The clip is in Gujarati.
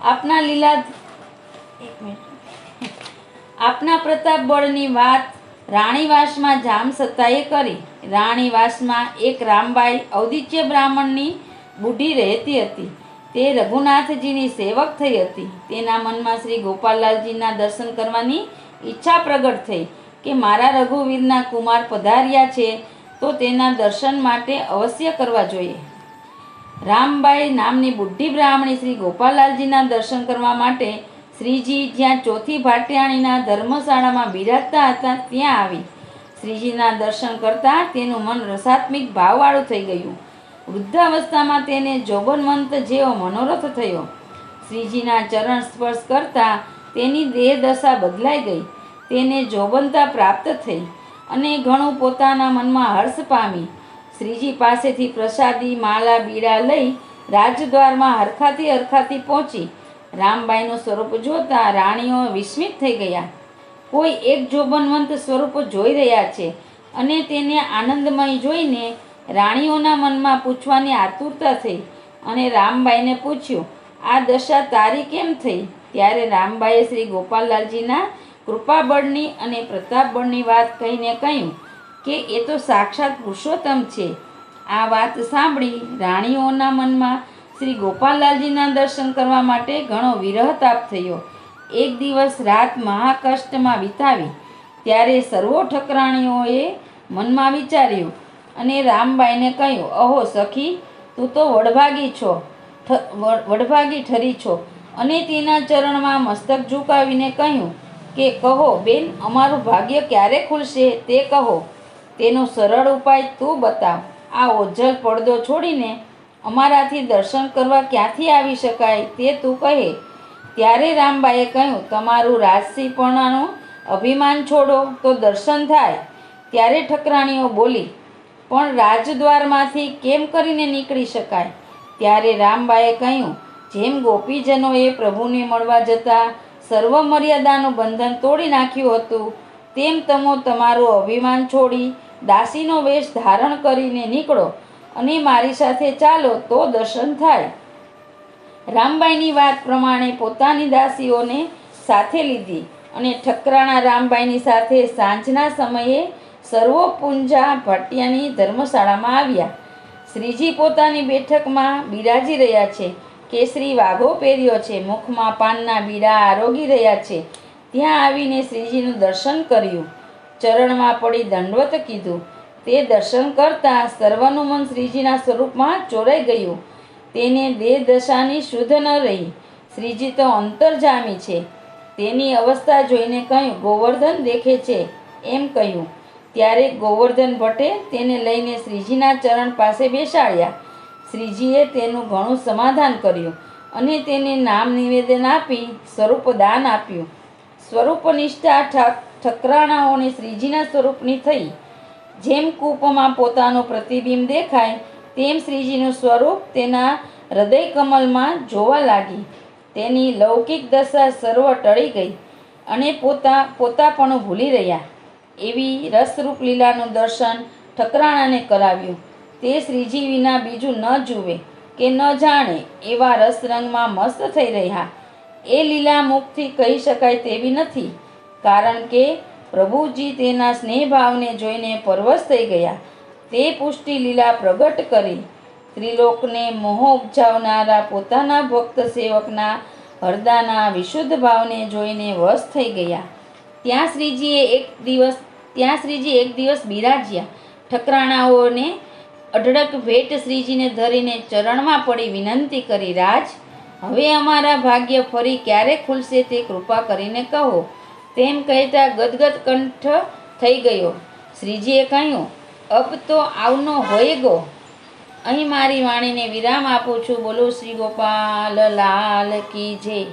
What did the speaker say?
આપના લીલા આપના પ્રતાપ બળની વાત રાણીવાસમાં જામ સત્તાએ કરી. રાણીવાસમાં એક રામબાઈ ઔદિત્ય બ્રાહ્મણની બુઢી રહેતી હતી. તે રઘુનાથજીની સેવક થઈ હતી. તેના મનમાં શ્રી ગોપાલલાલજીના દર્શન કરવાની ઈચ્છા પ્રગટ થઈ કે મારા રઘુવીરના કુમાર પધાર્યા છે તો તેના દર્શન માટે અવશ્ય કરવા જોઈએ. રામબાઈ નામની બુઢી બ્રાહ્મણી શ્રી ગોપાલલાલજીના દર્શન કરવા માટે શ્રીજી જ્યાં ચોથી ભાટિયાણીના ધર્મશાળામાં બિરાજતા હતા, ત્યાં આવી. શ્રીજીના દર્શન કરતાં તેનું મન રસાત્મિક ભાવવાળું થઈ ગયું. વૃદ્ધાવસ્થામાં તેને જોબનવંત જેવો મનોરથ થયો. શ્રીજીના ચરણ સ્પર્શ કરતાં તેની દેહદશા બદલાઈ ગઈ. તેને જોબનતા પ્રાપ્ત થઈ અને ઘણું પોતાના મનમાં હર્ષ પામી. શ્રીજી પાસેથી પ્રસાદી, માલા, બીડા લઈ રાજદ્વારમાં હરખાથી હરખાથી પહોંચી. રામબાઈનું સ્વરૂપ જોતા રાણીઓ વિસ્મિત થઈ ગયા. કોઈ એક જોબનવંત સ્વરૂપ જોઈ રહ્યા છે અને તેને આનંદમય જોઈને રાણીઓના મનમાં પૂછવાની આતુરતા થઈ અને રામબાઈને પૂછ્યું, આ દશા તારી કેમ થઈ? ત્યારે રામબાઈએ શ્રી ગોપાલલાલજીના કૃપાબળની અને પ્રતાપબળની વાત કહીને કહ્યું કે એ તો સાક્ષાત પુરુષોત્તમ છે. આ વાત સાંભળી રાણીઓના મનમાં શ્રી ગોપાલલાલજીના દર્શન કરવા માટે ઘણો વિરહ તાપ થયો. એક દિવસ રાત મહાકષ્ટમાં વિતાવી, ત્યારે સર્વો ઠકરાણીઓએ મનમાં વિચાર્યું અને રામબાઈને કહ્યું, અહો સખી, તું તો વડભાગી છો વડભાગી ઠરી છો. અને તેના ચરણમાં મસ્તક ઝુકાવીને કહ્યું કે, કહો બેન, અમારું ભાગ્ય ક્યારે ખુલશે તે કહો. તેનો સરળ ઉપાય તું બતાવ આ ઓજલ પડદો છોડીને અમારાથી દર્શન કરવા ક્યાંથી આવી શકાય તે તું કહે. ત્યારે રામબાઈએ કહ્યું, તમારું રાજસિંહપણાનું અભિમાન છોડો, તો દર્શન થાય. ત્યારે ઠકરાણીઓ બોલી, પણ રાજદ્વારમાંથી કેમ કરીને નીકળી શકાય? ત્યારે રામબાએ કહ્યું, જેમ ગોપીજનોએ પ્રભુને મળવા જતાં સર્વ મર્યાદાનું બંધન તોડી નાખ્યું હતું, તેમ તમો તમારું અભિમાન છોડી દાસીનો વેશ ધારણ કરીને નીકળો અને મારી સાથે ચાલો તો દર્શન થાય. રામબાઈની વાત પ્રમાણે પોતાની દાસીઓને સાથે લીધી અને ઠકરાણા રામબાઈની સાથે સાંજના સમયે સર્વોપુંજા ભાટિયાની ધર્મશાળામાં આવ્યા. શ્રીજી પોતાની બેઠકમાં બિરાજી રહ્યા છે, કેસરી વાઘો પહેર્યો છે, મુખમાં પાનના બીડા આરોગી રહ્યા છે. ત્યાં આવીને શ્રીજીનું દર્શન કર્યું. ચરણમાં પડી દંડવત કીધું. તે દર્શન કરતાં સર્વનું મન શ્રીજીના સ્વરૂપમાં ચોરાઈ ગયું. તેને દેહ દશાની શુદ્ધ ન રહી. શ્રીજી તો અંતરજામી છે. તેની અવસ્થા જોઈને કહ્યું, ગોવર્ધન દેખે છે. એમ કહ્યું. ત્યારે ગોવર્ધન ભટ્ટે તેને લઈને શ્રીજીના ચરણ પાસે બેસાડ્યા. શ્રીજીએ તેનું ઘણું સમાધાન કર્યું અને તેને નામ નિવેદન આપી સ્વરૂપ દાન આપ્યું. સ્વરૂપ નિષ્ઠા ઠક ઠકરાણાઓને શ્રીજીના સ્વરૂપની થઈ. જેમ કૂપમાં પોતાનું પ્રતિબિંબ દેખાય, તેમ શ્રીજીનું સ્વરૂપ તેના હૃદય કમલમાં જોવા લાગી. તેની લૌકિક દશા સર્વ ટળી ગઈ અને પોતા પોતાપણું ભૂલી રહ્યા. એવી રસરૂપ લીલાનું દર્શન ઠકરાણાને કરાવ્યું. તે શ્રીજી વિના બીજું ન જુએ કે ન જાણે એવા રસરંગમાં મસ્ત થઈ રહ્યા. એ લીલા મુખથી કહી શકાય તેવી નથી. કારણ કે પ્રભુજી તેના સ્નેહભાવને જોઈને પરવશ થઈ ગયા. તે પુષ્ટિ લીલા પ્રગટ કરી. ત્રિલોકને મોહ ઉપજાવનારા પોતાના ભક્ત સેવકના હરદાના વિશુદ્ધ ભાવને જોઈને વશ થઈ ગયા. ત્યાં શ્રીજીએ એક દિવસ, ત્યાં શ્રીજી એક દિવસ બિરાજ્યા. ઠકરાણાઓને અઢળક ભેટ શ્રીજીને ધરીને ચરણમાં પડી વિનંતી કરી, રાજ, હવે અમારા ભાગ્ય ફરી ક્યારે ખુલશે તે કૃપા કરીને કહો. તેમ કહેતા ગદગદ કંઠ થઈ ગયો. શ્રીજીએ કહ્યું, અબ તો આવનો હોય ગો. અહીં મારી વાણીને વિરામ આપું છું. બોલો શ્રી ગોપાલ લાલ કી જય.